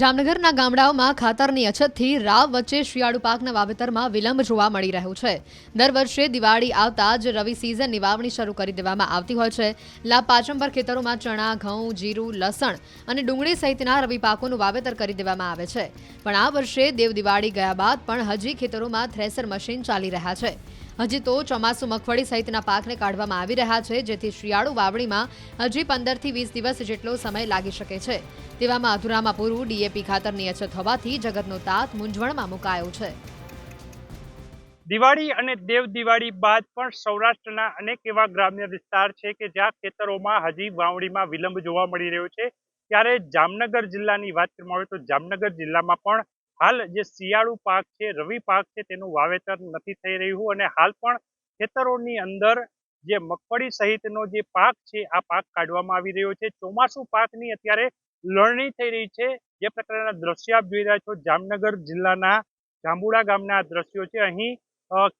જામનગરના ગામડાઓમાં ખાતરની અછતથી રાવ વચ્ચે શિયાળુ પાકના વાવેતરમાં વિલંબ જોવા મળી રહ્યો છે. દર વર્ષે દિવાળી આવતા જ રવિ સિઝનની વાવણી શરૂ કરી દેવામાં આવતી હોય છે. લાભ પર ખેતરોમાં ચણા, ઘઉં, જીરું, લસણ અને ડુંગળી સહિતના રવિ પાકોનું વાવેતર કરી દેવામાં આવે છે. પણ આ વર્ષે દેવ દિવાળી ગયા બાદ પણ હજી ખેતરોમાં થ્રેસર મશીન ચાલી રહ્યા છે. હજી તો ચોમાસુ મગફળી સહિતના પાકને કાઢવામાં આવી રહ્યા છે, જેથી શિયાળુ વાવણીમાં હજી પંદરથી વીસ દિવસ જેટલો સમય લાગી શકે છે. તેવામાં અધૂરામાં પૂરું ડીએપી ખાતરની અછત હોવાથી જગતનો તાત મૂંઝવણમાં મુકાયો છે. દિવાળી અને દેવ દિવાળી બાદ પણ સૌરાષ્ટ્રના અનેક એવા ગ્રામ્ય વિસ્તાર છે કે જ્યાં ખેતરોમાં હજી વાવણીમાં વિલંબ જોવા મળી રહ્યો છે. ત્યારે જામનગર જિલ્લાની વાત કરવામાં આવે તો જામનગર જિલ્લામાં પણ હાલ જે શિયાળુ પાક છે, રવિ પાક છે, તેનું વાવેતર નથી થઈ રહ્યું અને હાલ પણ ખેતરોની અંદર જે મગફળી સહિતનો જે પાક છે, આ પાક કાઢવામાં આવી રહ્યો છે. ચોમાસુ પાકની અત્યારે લણણી થઈ રહી છે. જે પ્રકારના દ્રશ્ય આપ જોઈ રહ્યા છો, જામનગર જિલ્લાના જાંબુડા ગામના દ્રશ્યો છે. અહીં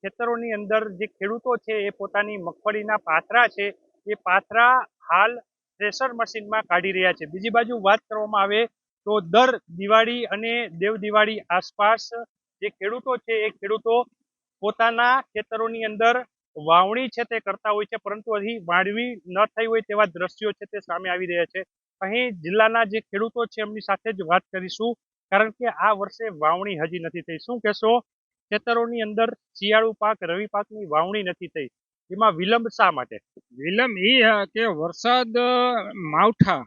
ખેતરોની અંદર જે ખેડૂતો છે, એ પોતાની મગફળીના પાથરા છે, એ પાથરા હાલ થ્રેશર મશીનમાં કાઢી રહ્યા છે. બીજી બાજુ વાત કરવામાં આવે તો દર દિવાળી અને દેવ દિવાળી આસપાસ જે ખેડૂતો છે, એ ખેડૂતો પોતાના ખેતરોની અંદર વાવણી છે તે કરતા હોય છે, પરંતુ અહીં વાળવી ન થઈ હોય તેવા દ્રશ્યો છે તે સામે આવી રહ્યા છે. અહીં જિલ્લાના જે ખેડૂતો છે, એમની સાથે જ વાત કરીશું, કારણ કે આ વર્ષે વાવણી હજી નથી થઈ. શું કહેશો? ખેતરોની અંદર શિયાળુ પાક, રવિ પાકની વાવણી નથી થઈ. એમાં વિલંબ શા માટે? વિલંબ એ કે વરસાદ માવઠા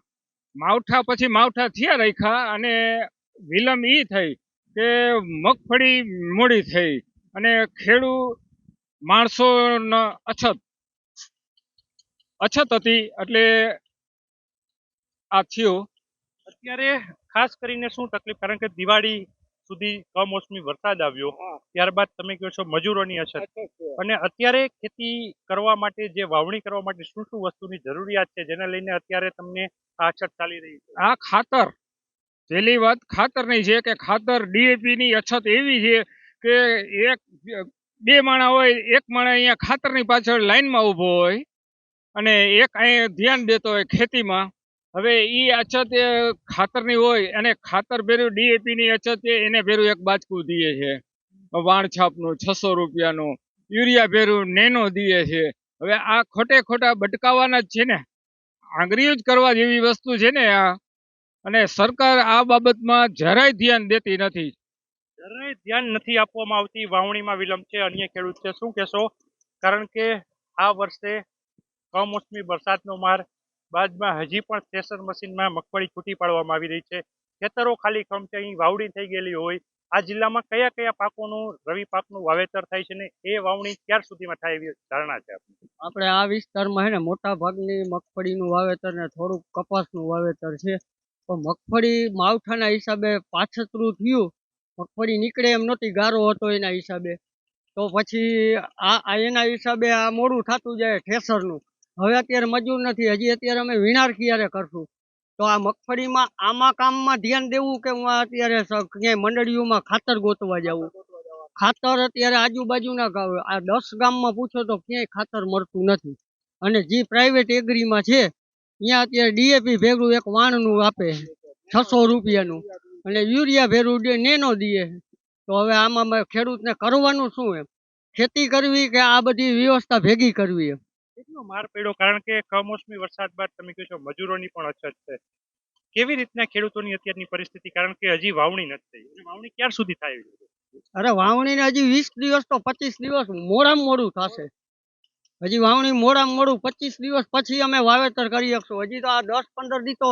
માવઠા પછી માવઠા થયા રાખ્યા અને વિલંબ એ થઈ કે મગફળી મોડી થઈ અને ખેડૂ માણસો અછત અછત હતી એટલે આ થયું. અત્યારે ખાસ કરીને શું તકલીફ? કારણ કે દિવાળી સુધી કમોસમી વરસાદ આવ્યો ત્યારબાદ તમે કહો છો મજૂરોની અછત. અને અત્યારે ખેતી કરવા માટે જે વાવણી કરવા માટે શું શું વસ્તુની જરૂરિયાત છે જેને લઈને અત્યારે તમને આ અછત ચાલી રહી છે? આ ખાતર પહેલી વાત ખાતરની છે કે ખાતર ડીએપી ની અછત એવી છે કે એક બે માણા હોય એક માણા અહીંયા ખાતરની પાછળ લાઈનમાં ઊભો હોય અને એક અહીંયા ધ્યાન દેતો હોય ખેતીમાં હવે એ અછત, એ ખાતરની હોય અને ખાતર ભેરું ડીએપી ની અછત એને ભેરું એક બાચકું દીએ છે. વાણછાપનું છસો રૂપિયાનું, યુરિયા ભેરું નેનો દીએ છે. હવે આ ખોટે ખોટા બટકાવાના જ છે ને. આંગળીઓ જ કરવા જેવી વસ્તુ છે ને આ. અને સરકાર આ બાબતમાં જરાય ધ્યાન દેતી નથી. જરાય ધ્યાન નથી આપવામાં આવતી. વાવણીમાં વિલંબ છે, અન્ય ખેડૂત છે. શું કહેશો? કારણ કે આ વર્ષે કમોસમી વરસાદનો માર બાદમાં હજી પણ થ્રેસર મશીનમાં મગફળી છૂટી પાડવામાં આવી રહી છે. ખેતરો ખાલી ખમ છે, અહીં વાવણી થઈ ગયેલી હોય. આ જિલ્લામાં કયા કયા પાકોનું, રવિ પાકનું વાવેતર થાય છે ને એ વાવણી ક્યાર સુધીમાં થાય એવી ધારણા છે આપણે આ વિસ્તારમાં હે ને મોટા ભાગની મગફળીનું વાવેતર ને થોડુંક કપાસનું વાવેતર છે. તો મગફળી માવઠાના હિસાબે પાછતરું થયું. મગફળી નીકળે એમ નહોતી, ગારો હતો એના હિસાબે. તો પછી આ આ એના હિસાબે આ મોડું થતું જાય ઠેસરનું હવે અત્યારે મજૂર નથી. હજી અત્યારે અમે વિણાર ક્યારે કરશું. તો આ મગફળીમાં, આમાં કામમાં ધ્યાન દેવું કે હું અત્યારે ક્યાંય મંડળીઓમાં ખાતર ગોતવા જાઉં? ખાતર અત્યારે આજુબાજુના ગામ, આ દસ ગામમાં પૂછો તો ક્યાંય ખાતર મળતું નથી. અને જે પ્રાઇવેટ એગ્રીમાં છે, ત્યાં અત્યારે ડીએપી ભેગું એક વાણનું આપે, છસો રૂપિયાનું. અને યુરિયા ભેરું નેનો દે. તો હવે આમાં ખેડૂતને કરવાનું શું એમ? ખેતી કરવી કે આ બધી વ્યવસ્થા ભેગી કરવી એમ? કેટલો માર પડ્યો? કારણ કે કમોસમી વરસાદ બાદ તમે કહો છો મજૂરોની પણ અછત છે. કેવી રીતના ખેડૂતોની અત્યારની પરિસ્થિતિ? કારણ કે હજી વાવણી નથી થઈ. વાવણી ક્યાર સુધી થાય? અરે વાવણીને હજી વીસ દિવસ તો પચીસ દિવસ મોડામાં મોડું થશે. હજી વાવણી મોડામાં મોડું પચીસ દિવસ પછી અમે વાવેતર કરી શકશું. હજી તો આ દસ પંદર દી તો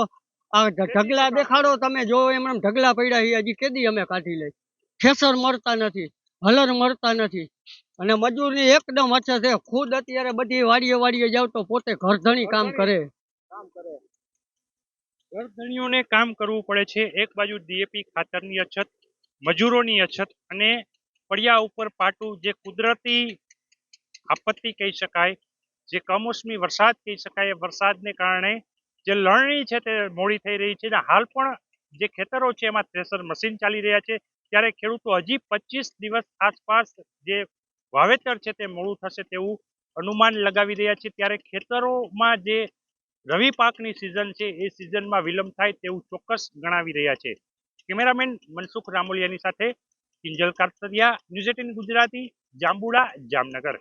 આ ઢગલા દેખાડો તમે જો એમ ઢગલા પડ્યા છે હજી કેદી અમે કાઢી લઈ ઠેસર મળતા નથી. હલર મળતા નથી. અને મજૂરની એકદમ અછત છે. ખુદ અત્યારે બધી વાડીએ વાડીએ જાવ તો પોતે ઘરધણી કામ કરે. ઘરધણીઓને કામ કરવું પડે છે. એક બાજુ ડીએપી ખાતરની અછત મજૂરોની અછત અને પડિયા ઉપર પાટું જે કુદરતી આપત્તિ કહી શકાય જે કમોસમી વરસાદ કહી શકાય એ વરસાદને કારણે જે લણણી છે તે મોડી થઈ રહી છે. અને હાલ પણ જે ખેતરો છે એમાં થ્રેસર મશીન ચાલી રહ્યા છે. ત્યારે ખેડૂતો હજી પચીસ દિવસ આસપાસ જે વાવેતર છે તે મોડું થશે તેવું અનુમાન લગાવી રહ્યા છે. ત્યારે ખેતરોમાં જે રવિ પાકની સિઝન છે, એ સિઝનમાં વિલંબ થાય તેવું ચોક્કસ ગણાવી રહ્યા છે. કેમેરામેન મનસુખ રામોલિયાની સાથે કિંજલ કારતરિયા, ન્યૂઝ એટીન ગુજરાતી, જાંબુડા, જામનગર.